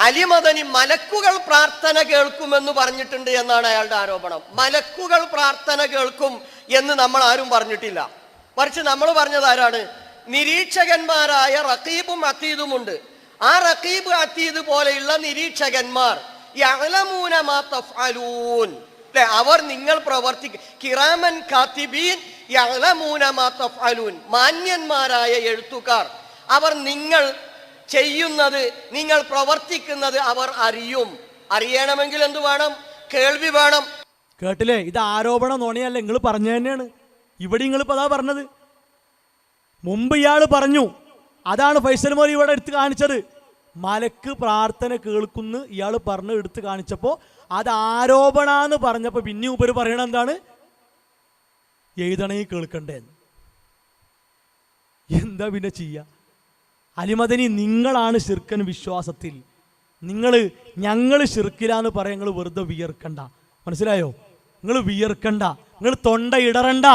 അലിമദനി മലക്കുകൾ പ്രാർത്ഥന കേൾക്കുമെന്ന് പറഞ്ഞിട്ടുണ്ട് എന്നാണ് അയാളുടെ ആരോപണം. മലക്കുകൾ പ്രാർത്ഥന കേൾക്കും എന്ന് നമ്മൾ ആരും പറഞ്ഞിട്ടില്ല. മറിച്ച് നമ്മൾ പറഞ്ഞത് ആരാണ്? നിരീക്ഷകന്മാരായ റഖീബും ഉണ്ട്. ആ റഖീബ് അത്തീദ് പോലെയുള്ള നിരീക്ഷകന്മാർ അവർ നിങ്ങൾ പ്രവർത്തിക്ക കിറാമൻ കാത്തിബീൻ മാന്യന്മാരായ എഴുത്തുകാർ. അവർ നിങ്ങൾ ചെയ്യുന്നത് നിങ്ങൾ പ്രവർത്തിക്കുന്നത് അവർ അറിയും. അറിയണമെങ്കിൽ എന്ത് വേണം? കേൾവി വേണം. കേട്ടില്ലേ? ഇത് ആരോപണം നോണിയല്ല നിങ്ങൾ പറഞ്ഞു തന്നെയാണ്. ഇവിടെ നിങ്ങൾ ഇപ്പൊ അതാ പറഞ്ഞത്. മുമ്പ് ഇയാൾ പറഞ്ഞു അതാണ് ഫൈസൽ മോലി ഇവിടെ എടുത്ത് കാണിച്ചത്. മലക്ക് പ്രാർത്ഥന കേൾക്കുന്നു ഇയാൾ പറഞ്ഞ് എടുത്ത് കാണിച്ചപ്പോൾ അത് ആരോപണാന്ന് പറഞ്ഞപ്പോൾ പിന്നെ ഉപര് പറയണ എന്താണ്? എഴുതണേ കേൾക്കണ്ടേന്ന്. എന്താ പിന്നെ ചെയ്യുക അലിമദനി നിങ്ങളാണ് ശിർക്കൻ വിശ്വാസത്തിൽ. നിങ്ങൾ ഞങ്ങൾ ശിർക്കിലാന്ന് പറയാൻ നിങ്ങൾ വെറുതെ വിയർക്കണ്ട. മനസ്സിലായോ? നിങ്ങൾ വിയർക്കണ്ട. നിങ്ങൾ തൊണ്ട ഇടറണ്ട.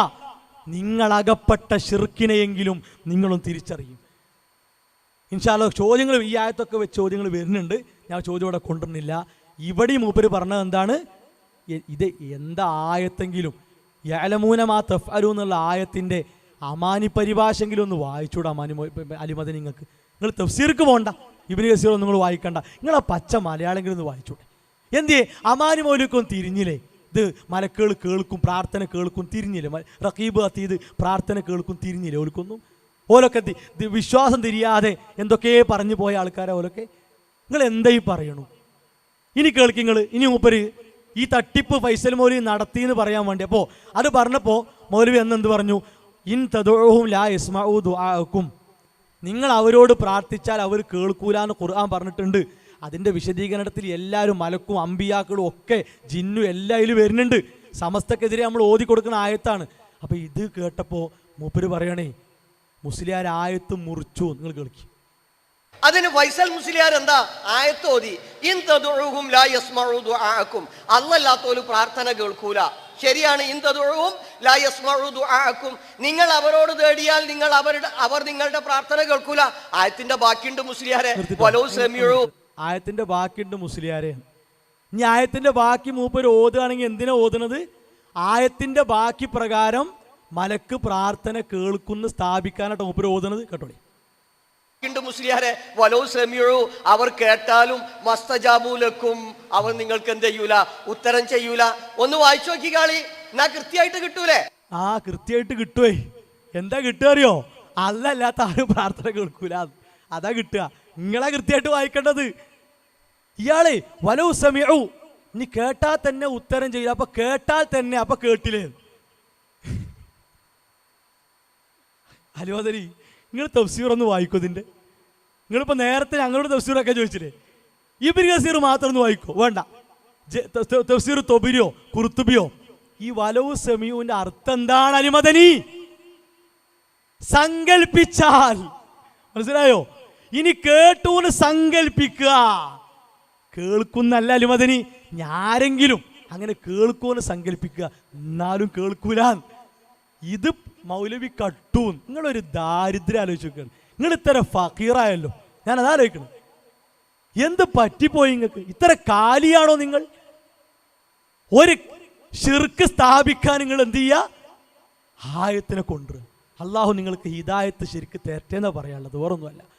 നിങ്ങൾ അകപ്പെട്ട ഷിർക്കിനെയെങ്കിലും നിങ്ങളും തിരിച്ചറിയും. ഇൻഷാല്ലോ ചോദ്യങ്ങൾ ഈ ആയത്തൊക്കെ വെച്ച് ചോദ്യങ്ങൾ വരുന്നുണ്ട്. ഞാൻ ചോദ്യം ഇവിടെ കൊണ്ടുവരുന്നില്ല. ഇവിടെ മൂപ്പര് പറഞ്ഞത് എന്താണ്? ഇത് എന്താ ആയത്തെങ്കിലും? യലമൂനമാ തഫ്അലു എന്നുള്ള ആയത്തിന്റെ അമാനി പരിഭാഷെങ്കിലും ഒന്ന് വായിച്ചൂടാ അമാനി ഇപ്പ നിങ്ങൾക്ക്. നിങ്ങൾ തഫ്സീർക്ക് പോകണ്ട ഇബിന് ഗസീർ ഒന്നും നിങ്ങൾ വായിക്കണ്ട. നിങ്ങൾ ആ പച്ച മലയാളെങ്കിലും ഒന്ന് വായിച്ചൂടെ. എന്തേ അമാനി മൗലിക്കും തിരിഞ്ഞില്ലേ? ഇത് മലക്കുകൾ കേൾക്കും പ്രാർത്ഥന കേൾക്കും തിരിഞ്ഞില്ലേ? റക്കീബ് അത്തീത് പ്രാർത്ഥന കേൾക്കും തിരിഞ്ഞില്ലേ? ഓൽക്കൊന്നും? ഓലൊക്കെ വിശ്വാസം തിരിയാതെ എന്തൊക്കെ പറഞ്ഞു പോയ ആൾക്കാരെ ഓലൊക്കെ? നിങ്ങൾ എന്തായി പറയണു? ഇനി കേൾക്ക് നിങ്ങൾ ഇനി മൂപ്പര് ഈ തട്ടിപ്പ് ഫൈസൽ മൗലവി നടത്തി എന്ന് പറയാൻ വേണ്ടി. അപ്പോൾ അത് പറഞ്ഞപ്പോൾ മൗലവി എന്ന് എന്ത് പറഞ്ഞു? ഇൻ തദോഹും ലാ യസ്മഊ ദുആക്കും നിങ്ങൾ അവരോട് പ്രാർത്ഥിച്ചാൽ അവർ കേൾക്കൂല എന്ന് ഖുർആൻ പറഞ്ഞിട്ടുണ്ട്. അതിന്റെ വിശദീകരണത്തിൽ എല്ലാവരും മലക്കും അമ്പിയാക്കളും ഒക്കെ ജിന്നും എല്ലാം വരുന്നുണ്ട്. സമസ്തക്കെതിരെ നമ്മൾ ഓതി കൊടുക്കുന്ന ആയത്താണ്. അപ്പോൾ ഇത് കേട്ടപ്പോൾ മൂപ്പര് പറയണേ മുസ്ലിയാർ ആയത്ത് മുറിച്ചു നിങ്ങൾ കേൾക്കി. അതിന് വൈസൽ മുസ്ലിയാർ എന്താ? ആയത്തോതി തദുഉഹും ലാ യസ്മഴുതു ആക്കും അല്ലല്ലാത്തോൽ പ്രാർത്ഥന കേൾക്കൂല. ശരിയാണ് ഇൻ തദുഉഹും ലാ യസ്മഉ ദുആഅക്കും. നിങ്ങൾ അവരോട് തേടിയാൽ നിങ്ങൾ അവരുടെ അവർ നിങ്ങളുടെ പ്രാർത്ഥന കേൾക്കൂല. ആയത്തിന്റെ ബാക്കിയുണ്ട് മുസ്ലിയാരെ. നിർത്തിക്കോ. വലോ സെമിയു ആയത്തിന്റെ ബാക്കിയുണ്ട് മുസ്ലിയാരെ. ഇനി ആയത്തിന്റെ ബാക്കി മൂപ്പര് ഓതുകയാണെങ്കിൽ എന്തിനാ ഓതുന്നത്? ആയത്തിന്റെ ബാക്കി പ്രകാരം മലക്ക് പ്രാർത്ഥന കേൾക്കുന്ന സ്ഥാപിക്കാനായിട്ട് മൂപ്പര് ഓതുന്നത്. കേട്ടോളി. മുസ്ലിയാരെ. വലോ അവർ കേട്ടാലും മസ്തജാബൂലക്കും അവർ നിങ്ങൾക്ക് എന്ത് ചെയ്യൂല? ഉത്തരം ചെയ്യൂല. ഒന്ന് വായിച്ചു നോക്കി കാളി. എന്നാ കൃത്യമായിട്ട് കിട്ടൂലേ? ആ കൃത്യമായിട്ട് കിട്ടുവേ. എന്താ കിട്ടുക അറിയോ? അല്ലല്ലാത്ത ആരും പ്രാർത്ഥന കേൾക്കൂല. അതാ കിട്ടുക. നിങ്ങളെ കൃത്യമായിട്ട് വായിക്കേണ്ടത്. ഇയാളെ വലോ സമയവും നീ കേട്ടാൽ തന്നെ ഉത്തരം ചെയ്യില്ല. അപ്പൊ കേട്ടാൽ തന്നെ അപ്പൊ കേട്ടില്ലേ? അലുവദരി നിങ്ങൾ തഫ്സീർ ഒന്ന് വായിക്കോ ഇതിന്റെ. നിങ്ങളിപ്പോ നേരത്തെ ഞങ്ങളോട് തഫ്സീറൊക്കെ ചോദിച്ചില്ലേ? ഈ ബിരിഗസീർ മാത്രം ഒന്ന് വായിക്കോ. വേണ്ട. തഫ്സീർ തൊബിരിയോ കുർത്തുബിയോ ഈ വലവു സെമിയുവിന്റെ അർത്ഥം എന്താണ് അനുമതനി? സങ്കൽപ്പിച്ചാൽ. മനസ്സിലായോ? ഇനി കേട്ടൂന്ന് സങ്കൽപ്പിക്കുക. കേൾക്കുന്നല്ല അനുമതനി. ഞാരെങ്കിലും അങ്ങനെ കേൾക്കുമെന്ന് സങ്കല്പിക്കുക എന്നാലും കേൾക്കൂല ഇത് മൗലവി കട്ടൂൻ നിങ്ങളൊരു ദാരിദ്ര്യം ആലോചിക്കുകയാണ് നിങ്ങൾ ഇത്ര ഫക്കീറായല്ലോ. ഞാൻ അതാലോചിക്കണം എന്ത് പറ്റിപ്പോയി നിങ്ങൾക്ക് ഇത്ര കാലിയാണോ നിങ്ങൾ? ഒരു ഷിർക്ക് സ്ഥാപിക്കാൻ നിങ്ങൾ എന്ത് ചെയ്യുക ആയത്തിനെ കൊണ്ട് അള്ളാഹു നിങ്ങൾക്ക് ഹിദായത്ത് ശരിക്ക് തേറ്റേന്ന് പറയാനുള്ളത്. വേറൊന്നുമല്ല.